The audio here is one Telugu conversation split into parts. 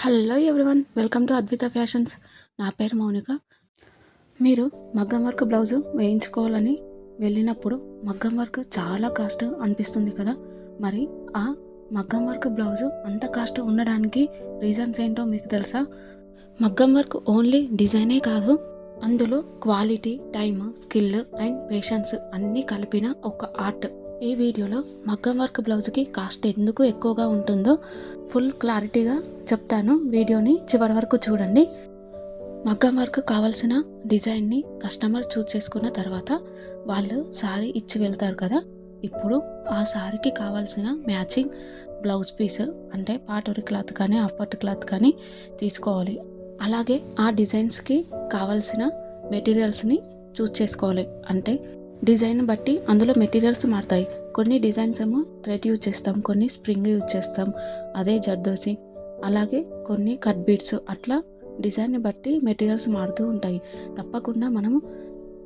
Hello everyone welcome to Advitha fashions. నా పేరు మౌనిక. మీరు మగ్గం వర్క్ బ్లౌజు వేయించుకోవాలని వెళ్ళినప్పుడు మగ్గం వర్క్ చాలా కాస్ట్ అనిపిస్తుంది కదా? మరి ఆ మగ్గం వర్క్ బ్లౌజు అంత కాస్ట్ ఉండడానికి రీజన్స్ ఏంటో మీకు తెలుసా? మగ్గం వర్క్ ఓన్లీ డిజైనే కాదు. అందులో quality time skill and patience అన్నీ కలిపిన ఒక ఆర్ట్. ఈ వీడియోలో మగ్గం వర్క్ బ్లౌజ్కి కాస్ట్ ఎందుకు ఎక్కువగా ఉంటుందో ఫుల్ క్లారిటీగా చెప్తాను. వీడియోని చివరి వరకు చూడండి. మగ్గం వర్క్ కావాల్సిన డిజైన్ని కస్టమర్ చూస్ చేసుకున్న తర్వాత వాళ్ళు సారీ ఇచ్చి వెళ్తారు కదా. ఇప్పుడు ఆ సారీకి కావాల్సిన మ్యాచింగ్ బ్లౌజ్ పీస్ అంటే పాటోరి క్లాత్ కానీ అప్పట్ క్లాత్ కానీ తీసుకోవాలి. అలాగే ఆ డిజైన్స్కి కావాల్సిన మెటీరియల్స్ని చూస్ చేసుకోవాలి. అంటే డిజైన్ బట్టి అందులో మెటీరియల్స్ మారుతాయి. కొన్ని డిజైన్స్ ఏమో థ్రెడ్ యూజ్ చేస్తాం కొన్ని స్ప్రింగ్ యూజ్ చేస్తాం అదే జర్దోసి. అలాగే కొన్ని కట్ బీడ్స్ అట్లా డిజైన్ని బట్టి మెటీరియల్స్ మారుతూ ఉంటాయి. తప్పకుండా మనము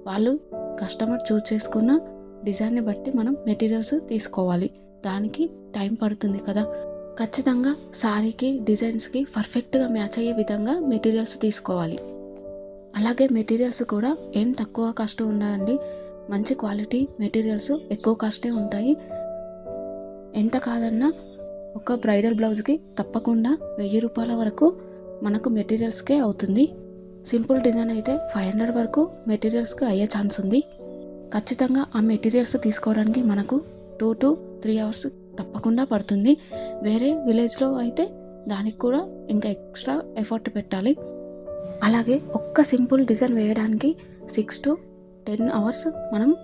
వాళ్ళు కస్టమర్ చూజ్ చేసుకున్న డిజైన్ని బట్టి మనం మెటీరియల్స్ తీసుకోవాలి. దానికి టైం పడుతుంది కదా. ఖచ్చితంగా శారీకి డిజైన్స్కి పర్ఫెక్ట్గా మ్యాచ్ అయ్యే విధంగా మెటీరియల్స్ తీసుకోవాలి. అలాగే మెటీరియల్స్ కూడా ఏం తక్కువ కాస్ట్ ఉండదండి మంచి క్వాలిటీ మెటీరియల్స్ ఎక్కువ కాస్టే ఉంటాయి. ఎంత కాదన్నా ఒక బ్రైడల్ బ్లౌజ్కి తప్పకుండా వెయ్యి రూపాయల వరకు మనకు మెటీరియల్స్కే అవుతుంది. సింపుల్ డిజైన్ అయితే ఫైవ్ హండ్రెడ్ వరకు మెటీరియల్స్కి అయ్యే ఛాన్స్ ఉంది. ఖచ్చితంగా ఆ మెటీరియల్స్ తీసుకోవడానికి మనకు టూ టు త్రీ అవర్స్ తప్పకుండా పడుతుంది. వేరే విలేజ్లో అయితే దానికి కూడా ఇంకా ఎక్స్ట్రా ఎఫర్ట్ పెట్టాలి. అలాగే ఒక్క సింపుల్ డిజైన్ వేయడానికి సిక్స్ టు టెన్ అవర్స్ మనం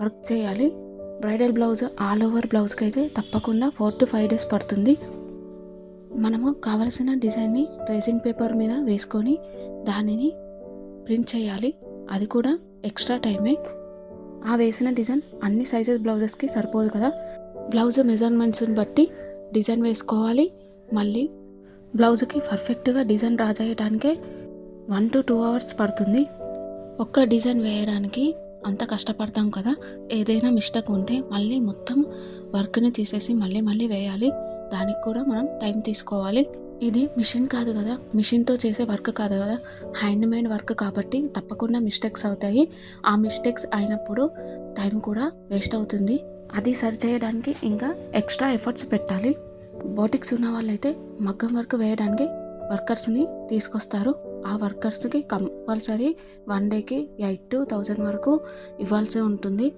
వర్క్ చేయాలి. బ్రైడల్ బ్లౌజ్ ఆల్ ఓవర్ బ్లౌజ్కి అయితే తప్పకుండా ఫోర్ టు ఫైవ్ డేస్ పడుతుంది. మనము కావలసిన డిజైన్ని ట్రేసింగ్ పేపర్ మీద వేసుకొని దానిని ప్రింట్ చేయాలి. అది కూడా ఎక్స్ట్రా టైమే. ఆ వేసిన డిజైన్ అన్ని సైజెస్ బ్లౌజెస్కి సరిపోదు కదా. బ్లౌజ్ మెజర్మెంట్స్ని బట్టి డిజైన్ వేసుకోవాలి. మళ్ళీ బ్లౌజ్కి పర్ఫెక్ట్గా design draw one to two hours పడుతుంది. ఒక్క డిజైన్ వేయడానికి అంత కష్టపడతాం కదా. ఏదైనా మిస్టేక్ ఉంటే మళ్ళీ మొత్తం వర్క్ని తీసేసి మళ్ళీ మళ్ళీ వేయాలి. దానికి కూడా మనం టైం తీసుకోవాలి. ఇది మిషన్ కాదు కదా. మిషన్తో చేసే వర్క్ కాదు కదా. హ్యాండ్ మేడ్ వర్క్ కాబట్టి తప్పకుండా మిస్టేక్స్ అవుతాయి. ఆ మిస్టేక్స్ అయినప్పుడు టైం కూడా వేస్ట్ అవుతుంది. అది సరి చేయడానికి ఇంకా ఎక్స్ట్రా ఎఫర్ట్స్ పెట్టాలి. బోటిక్స్ ఉన్న వాళ్ళైతే మగ్గం వర్క్ వేయడానికి వర్కర్స్ని తీసుకొస్తారు. ఆ వర్కర్స్కి కంపల్సరీ వన్ డేకి ఎయిట్ టు థౌజండ్ వరకు ఇవ్వాల్సి ఉంటుంది.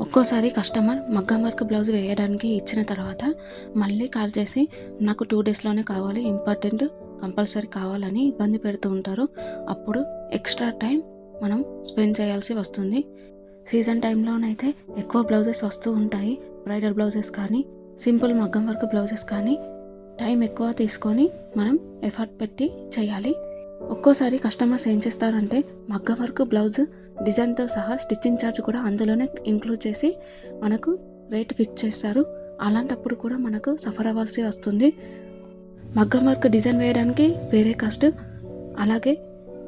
ఒక్కోసారి కస్టమర్ మగ్గం వర్క్ బ్లౌజ్ వేయడానికి ఇచ్చిన తర్వాత మళ్ళీ కాల్ చేసి నాకు టూ డేస్లోనే కావాలి ఇంపార్టెంట్ కంపల్సరీ కావాలని ఇబ్బంది పెడుతూ ఉంటారు. అప్పుడు ఎక్స్ట్రా టైం మనం స్పెండ్ చేయాల్సి వస్తుంది. సీజన్ టైంలోనైతే ఎక్కువ బ్లౌజెస్ వస్తూ ఉంటాయి. బ్రైడల్ బ్లౌజెస్ కానీ సింపుల్ మగ్గం వర్క్ బ్లౌజెస్ కానీ టైం ఎక్కువ తీసుకొని మనం ఎఫర్ట్ పెట్టి చేయాలి. ఒక్కోసారి కస్టమర్స్ ఏం చేస్తారంటే మగ్గ వర్క్ బ్లౌజ్ డిజైన్తో సహా స్టిచ్చింగ్ ఛార్జ్ కూడా అందులోనే ఇంక్లూడ్ చేసి మనకు రేట్ ఫిక్స్ చేస్తారు. అలాంటప్పుడు కూడా మనకు సఫర్ అవ్వాల్సి వస్తుంది. మగ్గం వర్క్ డిజైన్ వేయడానికి వేరే కాస్ట్ అలాగే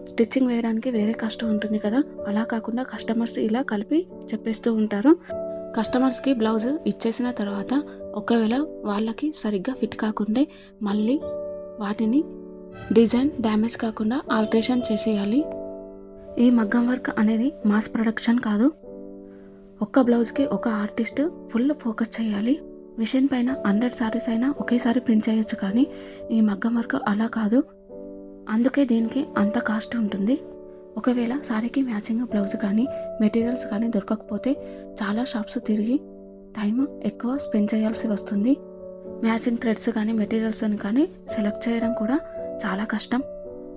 స్టిచ్చింగ్ వేయడానికి వేరే కాస్ట్ ఉంటుంది కదా. అలా కాకుండా కస్టమర్స్ ఇలా కలిపి చెప్పేస్తూ ఉంటారు. కస్టమర్స్కి బ్లౌజ్ ఇచ్చేసిన తర్వాత ఒకవేళ వాళ్ళకి సరిగ్గా ఫిట్ కాకుంటే మళ్ళీ వాటిని డిజైన్ డ్యామేజ్ కాకుండా ఆల్ట్రేషన్ చేసేయాలి. ఈ మగ్గం వర్క్ అనేది మాస్ ప్రొడక్షన్ కాదు. ఒక్క బ్లౌజ్కి ఒక ఆర్టిస్ట్ ఫుల్ ఫోకస్ చేయాలి. మిషన్ పైన హండ్రెడ్ శారీస్ అయినా ఒకేసారి ప్రింట్ చేయొచ్చు కానీ ఈ మగ్గం వర్క్ అలా కాదు. అందుకే దీనికి అంత కాస్ట్ ఉంటుంది. ఒకవేళ శారీకి మ్యాచింగ్ బ్లౌజ్ కానీ మెటీరియల్స్ కానీ దొరకకపోతే చాలా షాప్స్ తిరిగి టైం ఎక్కువ స్పెండ్ చేయాల్సి వస్తుంది. మ్యాచింగ్ థ్రెడ్స్ కానీ మెటీరియల్స్ కానీ సెలెక్ట్ చేయడం కూడా చాలా కష్టం.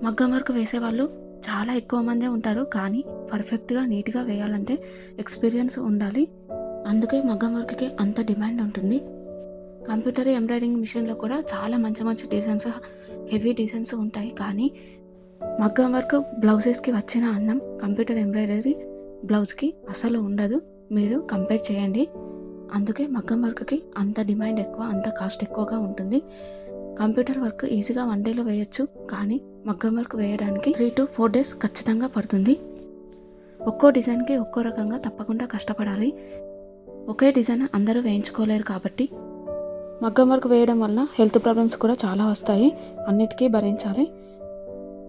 మగ్గం వర్క్ వేసేవాళ్ళు చాలా ఎక్కువ మందే ఉంటారు. కానీ పర్ఫెక్ట్గా నీట్గా వేయాలంటే ఎక్స్పీరియన్స్ ఉండాలి. అందుకే మగ్గం వర్క్కి అంత డిమాండ్ ఉంటుంది. కంప్యూటర్ ఎంబ్రాయిడింగ్ మిషన్లో కూడా చాలా మంచి మంచి డిజైన్స్ హెవీ డిజైన్స్ ఉంటాయి. కానీ మగ్గం వర్క్ బ్లౌజెస్కి వచ్చిన అందం కంప్యూటర్ ఎంబ్రాయిడరీ బ్లౌజ్కి అసలు ఉండదు. మీరు కంపేర్ చేయండి. అందుకే మగ్గం వర్క్కి అంత డిమాండ్ ఎక్కువ అంత కాస్ట్ ఎక్కువగా ఉంటుంది. కంప్యూటర్ వర్క్ ఈజీగా వన్ డేలో వేయచ్చు కానీ మగ్గం వర్క్ వేయడానికి త్రీ టు ఫోర్ డేస్ ఖచ్చితంగా పడుతుంది. ఒక్కో డిజైన్కి ఒక్కో రకంగా తప్పకుండా కష్టపడాలి. ఒకే డిజైన్ అందరూ వేయించుకోలేరు కాబట్టి. మగ్గం వర్క్ వేయడం వల్ల హెల్త్ ప్రాబ్లమ్స్ కూడా చాలా వస్తాయి అన్నిటికీ భరించాలి.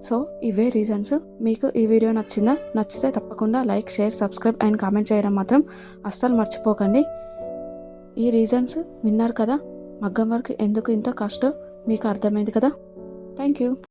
సో ఇవే రీజన్స్. మీకు ఈ వీడియో నచ్చిందా? నచ్చితే తప్పకుండా like share subscribe and comment చేయడం మాత్రం అస్సలు మర్చిపోకండి. ఈ రీజన్స్ విన్నారు కదా? మగ్గం వర్క్ ఎందుకు ఇంత కష్టం? మీకు అర్థమైంది కదా? Thank you